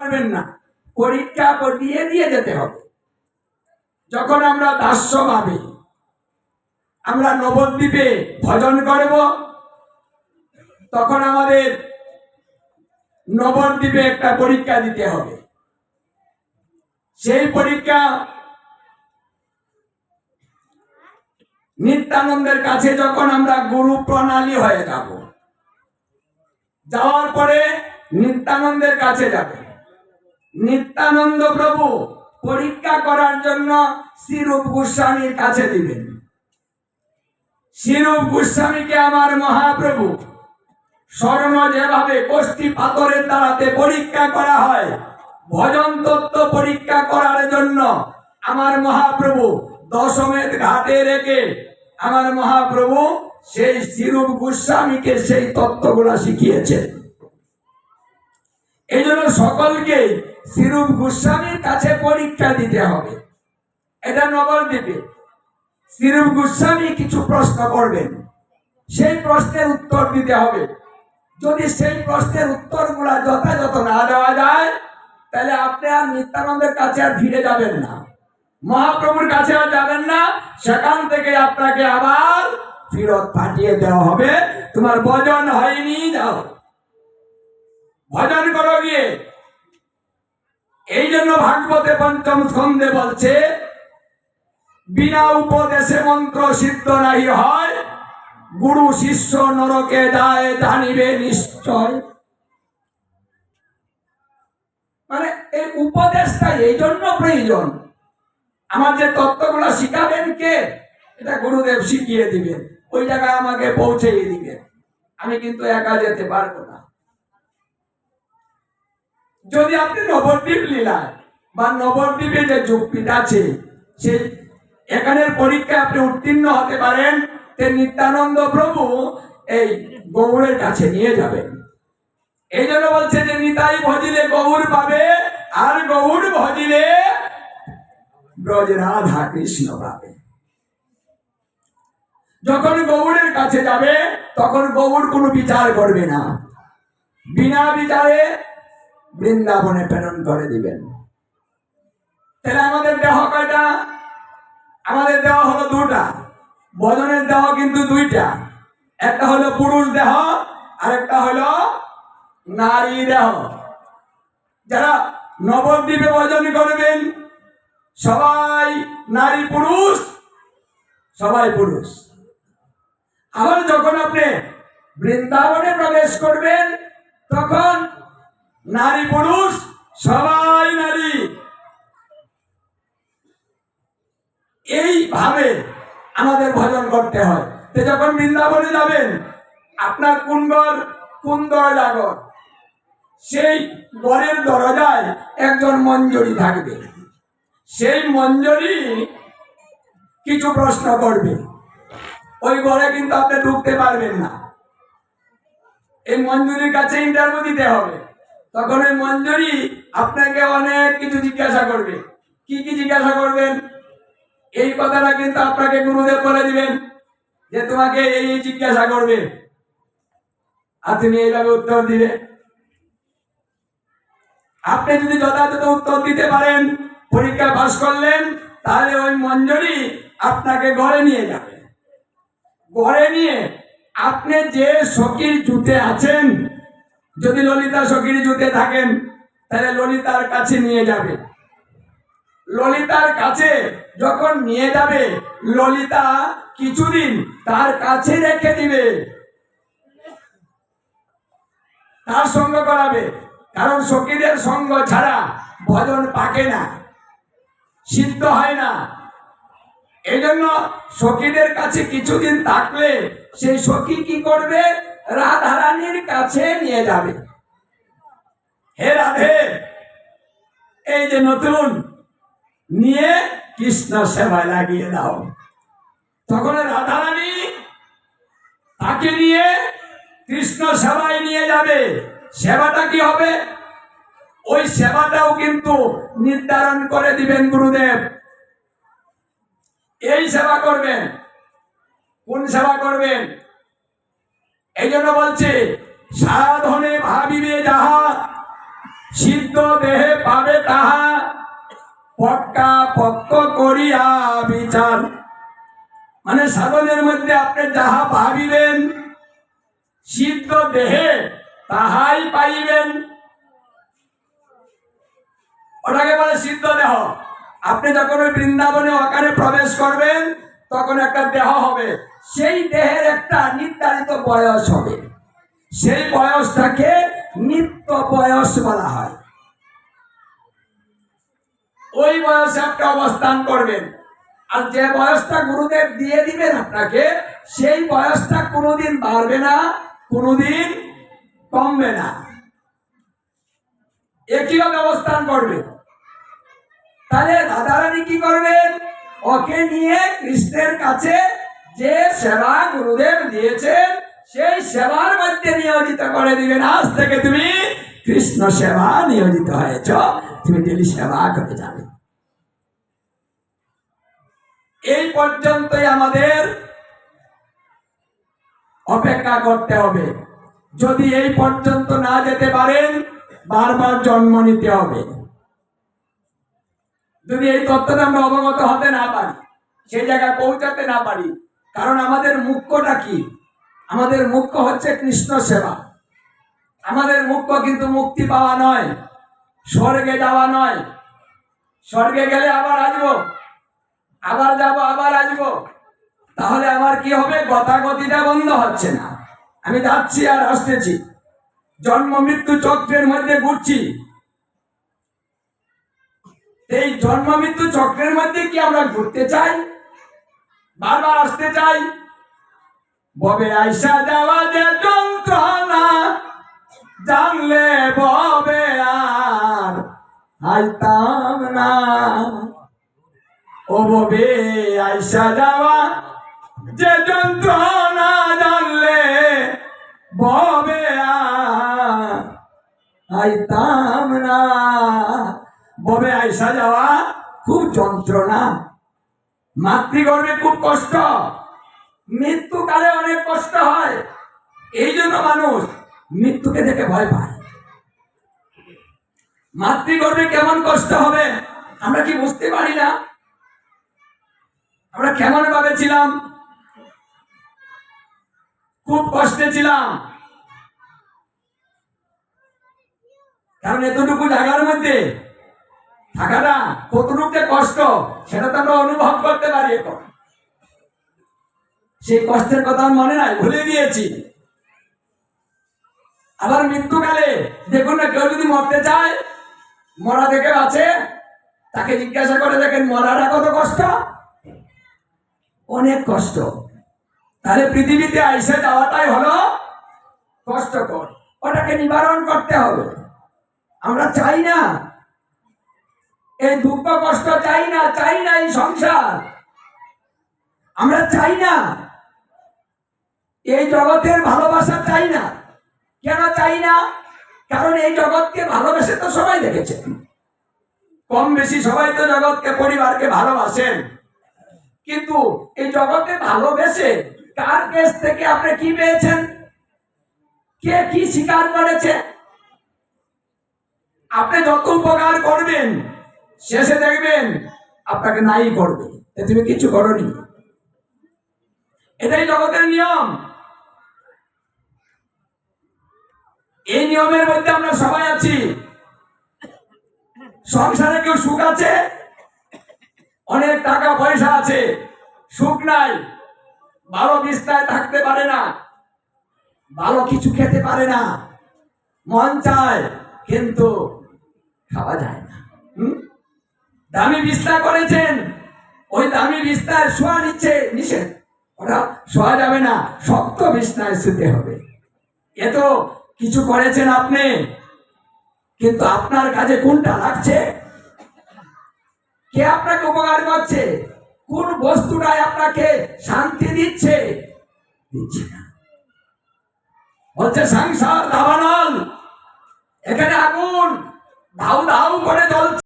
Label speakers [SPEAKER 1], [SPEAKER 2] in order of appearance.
[SPEAKER 1] পারবেন না। পরীক্ষা দিয়ে দিয়ে যেতে হবে। যখন আমরা দাস্য ভাবে আমরা নবদ্বীপে ভজন করব, তখন আমাদের নবদ্বীপে একটা পরীক্ষা দিতে হবে। সেই পরীক্ষা নিত্যানন্দের কাছে যখন আমরা গুরু প্রণালী হয়ে যাব, যাওয়ার পরে নিত্যানন্দের কাছে যাবে। নিত্যানন্দ প্রভু পরীক্ষা করার জন্য শ্রীরূপ গোস্বামীর কাছে দিবেন। শ্রীরূপ গোস্বামীকে আমার মহাপ্রভু স্বর্ণ যেভাবে কোষ্ঠী পাথরের দ্বারাতে পরীক্ষা করা হয়, ভজন তত্ত্ব পরীক্ষা করার জন্য আমার মহাপ্রভু দশমের ঘাটে রেখে আমার মহাপ্রভু সেই শ্রীরূপ গোস্বামীকে সেই তত্ত্বগুলা শিখিয়েছেন। এই জন্য সকলকে শ্রীরূপ গোস্বামীর কাছে পরীক্ষা দিতে হবে। এটা নবদ্বীপে শ্রীরূপ গোস্বামী কিছু প্রশ্ন করবেন। সেই প্রশ্নের উত্তর দিতে হবে। যদি সেই প্রশ্নের উত্তরগুলা যথাযথ না দেওয়া যায়, তাহলে আপনি আর নিত্যানন্দের কাছে আর ফিরে যাবেন না। মহাপ্রভুর কাছে আর যাবেন না। সেখান থেকে আপনাকে আবার ফেরত পাঠিয়ে দেওয়া হবে। তোমার ভজন হয়নি, যাও। ভজন করো গিয়ে। এই জন্য ভাগবতে পঞ্চম স্কন্ধে বলছে, বিনা উপদেশে মন্ত্র সিদ্ধ নাহি হয়, গুরু শিষ্য নরকে যায় জানিবে নিশ্চয়। মানে এই উপদেশটা এই জন্য প্রয়োজন। আমার যে তত্ত্বগুলো শিখাবেন কে, এটা গুরুদেব শিখিয়ে দিবেন। ওই জায়গায় আমাকে পৌঁছে দিবেন। আমি কিন্তু একা যেতে পারব না। যদি আপনি নবদ্বীপ লীলায় বা নবদ্বীপে যে যুক্তিটা আছে, সেই এখানের পরীক্ষায় আপনি উত্তীর্ণ হতে পারেন নিত্যানন্দ প্রভু এই গৌড়ের কাছে নিয়ে যাবেন। এই জন্য বলছে যে, নিতাই ভজিলে গৌর পাবে, আর গৌর ভজিলে ব্রজ রাধা কৃষ্ণ পাবে। যখন গৌড়ের কাছে যাবে, তখন গৌর কোনো বিচার করবে না। বিনা বিচারে বৃন্দাবনে প্রেরণ করে দিবেন। তাহলে আমাদের দেহ কয়টা? আমাদের দেহ হলো দুটা। বদনের দেহ কিন্তু দুইটা। একটা হলো পুরুষ দেহ আর একটা হলো নারী দেহ। যারা নবদ্বীপে ভজন করবেন, সবাই নারী পুরুষ, সবাই পুরুষ। আবার যখন আপনি বৃন্দাবনে প্রবেশ করবেন, তখন নারী পুরুষ, সবাই নারী। এইভাবে আমাদের ভজন করতে হয়। তো যখন বৃন্দাবনে যাবেন, আপনার কোন ঘর কোন সেই ঘরের দরজায় একজন মঞ্জুরি থাকবে। সেই মঞ্জুরি কিছু প্রশ্ন করবে। ওই ঘরে কিন্তু আপনি ঢুকতে পারবেন না। এই মঞ্জুরির কাছে ইন্টারভিউ দিতে হবে। তখন ওই মঞ্জুরি আপনাকে অনেক কিছু জিজ্ঞাসা করবে। কি কি জিজ্ঞাসা করবেন? এই কথাটা কিন্তু আপনাকে গুরুদেব বলে দিবেন যে তোমাকে এই জিজ্ঞাসা করবে। আর তুমি এইভাবে উত্তর দিবে। আপনি যদি যথাযথ উত্তর দিতে পারেন, পরীক্ষা পাস করলেন, তাহলে ওই মঞ্জুরি আপনাকে ঘরে নিয়ে যাবে। ঘরে নিয়ে আপনি যে সখীর জুতে আছেন যদি ললিতা সখীর জুতে থাকেন, তাহলে ললিতার কাছে নিয়ে যাবে। ললিতার কাছে যখন নিয়ে যাবে, ললিতা কিছুদিন তার কাছে রেখে দিবে। তার সঙ্গ করাবে। কারণ সখীদের সঙ্গ ছাড়া ভজন পাকে না, সিদ্ধ হয় না। এই জন্য সখীদের কাছে কিছুদিন থাকলে সেই সখী কি করবে? রাধারানীর কাছে নিয়ে যাবে। হে রাধে, এই যে নতুন নিয়ে কৃষ্ণ সেবায় লাগিয়ে দাও। তখন রাধারানী তাকে নিয়ে কৃষ্ণ সেবায় নিয়ে যাবে। সেবাটা কি হবে? ওই সেবাটাও কিন্তু নির্ধারণ করে দিবেন গুরুদেব। এই সেবা করবেন। কোন সেবা করবেন? এই জন্য বলছে, সাধনে ভাবিবে যাহা, সিদ্ধ দেহে পাবে তাহা পক্কা পক্ক করিয়া বিচার। মানে সাধনের মধ্যে আপনি যাহা ভাবিবেন, সিদ্ধ দেহে তাহাই পাইবেন। ওটাকে বলে সিদ্ধ দেহ। আপনি যখন ওই বৃন্দাবনে ওখানে প্রবেশ করবেন, তখন একটা দেহ হবে। সেই দেহের একটা নির্ধারিত বয়স হবে। সেই বয়সটাকে নিত্য বয়স বলা হয়। ওই বয়সে আপনি অবস্থান করবেন। আর যে বয়সটা গুরুদেব দিয়ে দিবেন আপনাকে, সেই বয়সটা কোনোদিন বাড়বে না, কোনোদিন কমবে না। একইভাবে অবস্থান করবে? তাহলে রাধারানী কি করবেন? ওকে নিয়ে কৃষ্ণের কাছে যে সেবা গুরুদেব দিয়েছেন, সেই সেবার মধ্যে নিয়োজিত করে দিবেন আজ থেকে তুমি কৃষ্ণ সেবা নিয়োজিত হয়েছ। তুমি ডেলি সেবা করে যাবে। এই পর্যন্তই আমাদের অপেক্ষা করতে হবে। যদি এই পর্যন্ত না যেতে পারেন, বারবার জন্ম নিতে হবে। যদি এই তত্ত্বটা আমরা অবগত হতে না পারি, সেই জায়গায় পৌঁছাতে না পারি কারণ আমাদের মুখ্যটা কি? আমাদের মুখ্য হচ্ছে কৃষ্ণ সেবা। আমাদের মুখ্য কিন্তু মুক্তি পাওয়া নয়, স্বর্গে যাওয়া নয়। স্বর্গে গেলে আবার আসব, আবার যাব, আবার আসব। তাহলে আমার কি হবে? গতাগতিটা বন্ধ হচ্ছে না। আমি যাচ্ছি আর আসতেছি। জন্ম মৃত্যু চক্রের মধ্যে ঘুরছি। এই জন্ম মৃত্যু চক্রের মধ্যে কি আমরা ঘুরতে চাই? বারবার আসতে চাই। ববে আইসা যাওয়া যে যন্ত্রণা, জানলে ববে আর আইতাম না। ও ববে আইসা যাওয়া যে যন্ত্রণা, জানলে ববে আর আইতাম না। ববে আইসা যাওয়া খুব যন্ত্রণা। মাতৃগর্ভে খুব কষ্ট। মৃত্যুকালে অনেক কষ্ট হয়। এই জন্য মানুষ মৃত্যুকে দেখে ভয় পায়। মাতৃগর্ভে কেমন কষ্ট হবে, আমরা কি বুঝতে পারি না। আমরা কেমন ভাবে ছিলাম? খুব কষ্টে ছিলাম। কারণ এতটুকু জায়গার মধ্যে থাকাটা কতটুকু কষ্ট। সেটা তো আমরা অনুভব করতে পারি এখন। সেই কষ্টের কথা মনে নাই, ভুলে গিয়েছি। আবার মৃত্যুকালে দেখুন না, কেউ যদি মরতে চায়, মরা থেকে আছে তাকে জিজ্ঞাসা করে দেখেন, মরাটা কত কষ্ট? অনেক কষ্ট। তাহলে পৃথিবীতে আইসে যাওয়াটাই হলো কষ্টকর। ওটাকে নিবারণ করতে হবে। আমরা চাই না এই দুঃখ কষ্ট চাই না চাই না এই সংসার। আমরা চাই না। এই জগতের ভালোবাসা চাই না। কেন চাই না? কারণ এই জগৎকে ভালোবেসে তো সবাই দেখেছে কম বেশি সবাই তো জগৎকে, পরিবারকে ভালোবাসেন। কিন্তু এই জগতে ভালোবেসে কার কেস থেকে আপনি কি পেয়েছেন? কে কি স্বীকার করেছে? আপনি যত উপকার করবেন শেষে দেখবেন আপনাকে নাই করবে। তুমি কিছু করনি। এটাই জগতের নিয়ম। এই নিয়মের মধ্যে আমরা সবাই আছি। সংসারে কেউ সুখ আছে? অনেক টাকা পয়সা আছে। সুখ নাই। ভালো বিস্তায় থাকতে পারে না। ভালো কিছু খেতে পারে না। মন চায়, কিন্তু খাওয়া যায় না। হুম? দামি বিস্তার করেছেন। ওই দামি বিস্তার শোয়া নিচ্ছে নিষেধ। ওটা শোয়া যাবে না, শক্ত বিছনায় শুতে হবে। এ তো কিছু করেছেন আপনি। কিন্তু আপনার কাজে কোনটা লাগছে? কে আপনাকে উপকার করছে? কোন বস্তুটাই আপনাকে শান্তি দিচ্ছে? দিচ্ছে না। হচ্ছে সংসার দাবানল। এখানে আগুন, ধাউ ধাউ করে জ্বলছে।